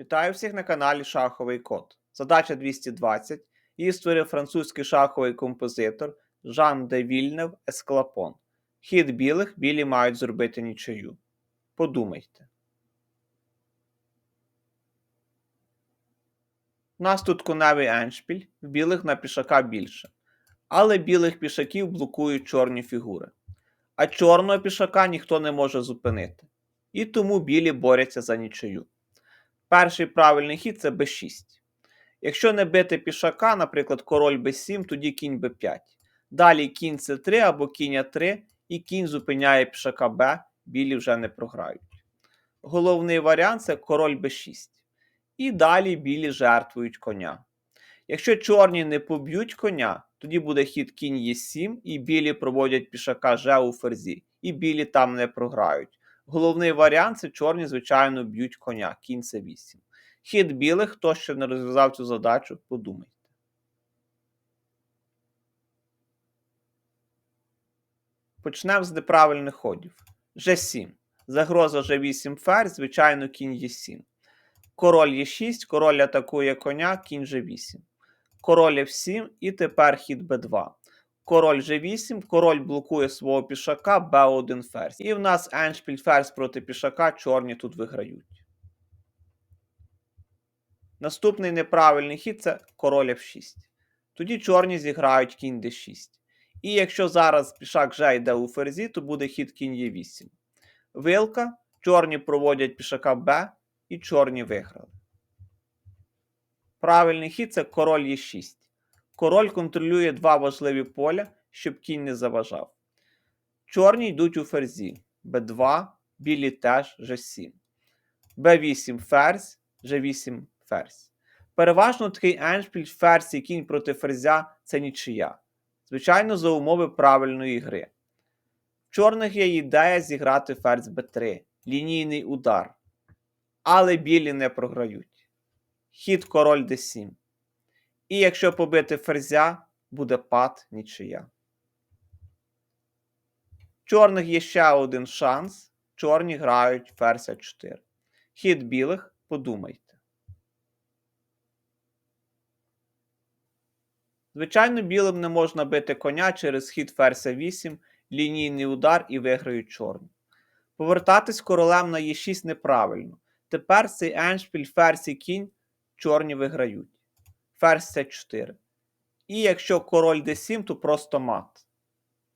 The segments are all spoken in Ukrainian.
Вітаю всіх на каналі Шаховий Код. Задача 220. Її створив французький шаховий композитор Жан де Вільнев Есклапон. Хід білих білі мають зробити нічию. Подумайте. У нас тут коневий еншпіль, в білих на пішака більше. Але білих пішаків блокують чорні фігури. А чорного пішака ніхто не може зупинити. І тому білі борються за нічию. Перший правильний хід це b6. Якщо не бити пішака, наприклад, король b7, тоді кінь b5. Далі кінь c3 або кінь a3, і кінь зупиняє пішака b, білі вже не програють. Головний варіант це король b6. І далі білі жертвують коня. Якщо чорні не поб'ють коня, тоді буде хід кінь e7, і білі проводять пішака ж у ферзі, і білі там не програють. Головний варіант це чорні, звичайно, б'ють коня, кінь це 8. Хід білих, хто ще не розв'язав цю задачу, подумайте. Почнемо з неправильних ходів. G7. Загроза G8 ферзь, звичайно, кінь Е7. Король Е6, король атакує коня, кінь G8. Король F7 і тепер хід Б2. Король G8, король блокує свого пішака, Б1 ферзь. І в нас еншпіль ферзь проти пішака, чорні тут виграють. Наступний неправильний хід це король F6. Тоді чорні зіграють кінь d6. І якщо зараз пішак вже йде у ферзі, то буде хід кінь Е8. Вилка, чорні проводять пішака Б, і чорні виграли. Правильний хід це король Е6. Король контролює два важливі поля, щоб кінь не заважав. Чорні йдуть у ферзі. Б2, білі теж G7. Б8 ферзь, G8 ферзь. Переважно такий еншпіль ферзь і кінь проти ферзя це нічия. Звичайно, за умови правильної гри. В чорних є ідея зіграти ферзь Б3, лінійний удар. Але білі не програють. Хід король d7. І якщо побити ферзя, буде пад нічия. Чорних є ще один шанс. Чорні грають ферзь 4. Хід білих подумайте. Звичайно, білим не можна бити коня через хід ферзь 8, лінійний удар і виграють чорні. Повертатись королем на Е6 неправильно. Тепер цей еншпіль ферзь кінь чорні виграють. Ферзь С4. І якщо король d7, то просто мат.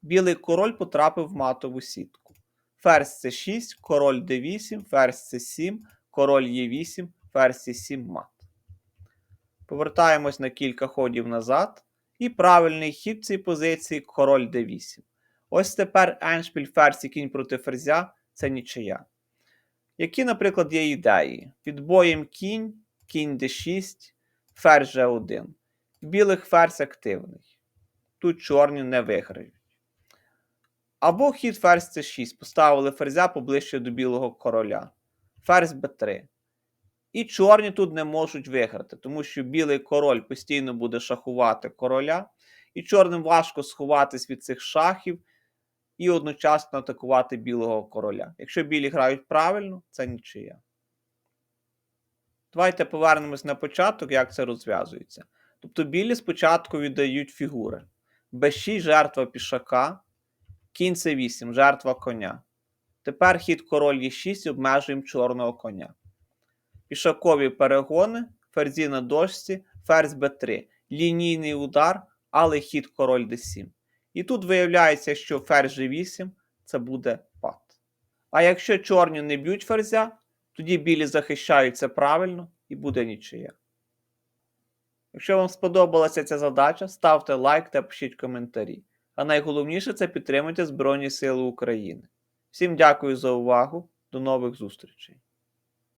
Білий король потрапив в матову сітку. Ферзь С6, король d8, ферзь С7, король Е8, ферзь С7 мат. Повертаємось на кілька ходів назад. І правильний хід цій позиції король d8. Ось тепер еншпіль ферзь і кінь проти ферзя це нічия. Які, наприклад, є ідеї? Під боєм кінь, кінь d6, ферзь g1. Білих ферзь активний. Тут чорні не виграють. Або хід ферзь c6. Поставили ферзя поближче до білого короля. Ферзь b3. І чорні тут не можуть виграти, тому що білий король постійно буде шахувати короля, і чорним важко сховатись від цих шахів і одночасно атакувати білого короля. Якщо білі грають правильно, це нічия. Давайте повернемось на початок, як це розв'язується. Тобто білі спочатку віддають фігури. Б6 жертва пішака, кінь С8, жертва коня. Тепер хід король Е6 обмежуємо чорного коня. Пішакові перегони, ферзі на дошці, ферзь Б3, лінійний удар, але хід король d7. І тут виявляється, що ферзь G8 це буде пад. А якщо чорні не б'ють ферзя, тоді білі захищаються правильно і буде нічия. Якщо вам сподобалася ця задача, ставте лайк та пишіть коментарі. А найголовніше це підтримуйте Збройні Сили України. Всім дякую за увагу, до нових зустрічей!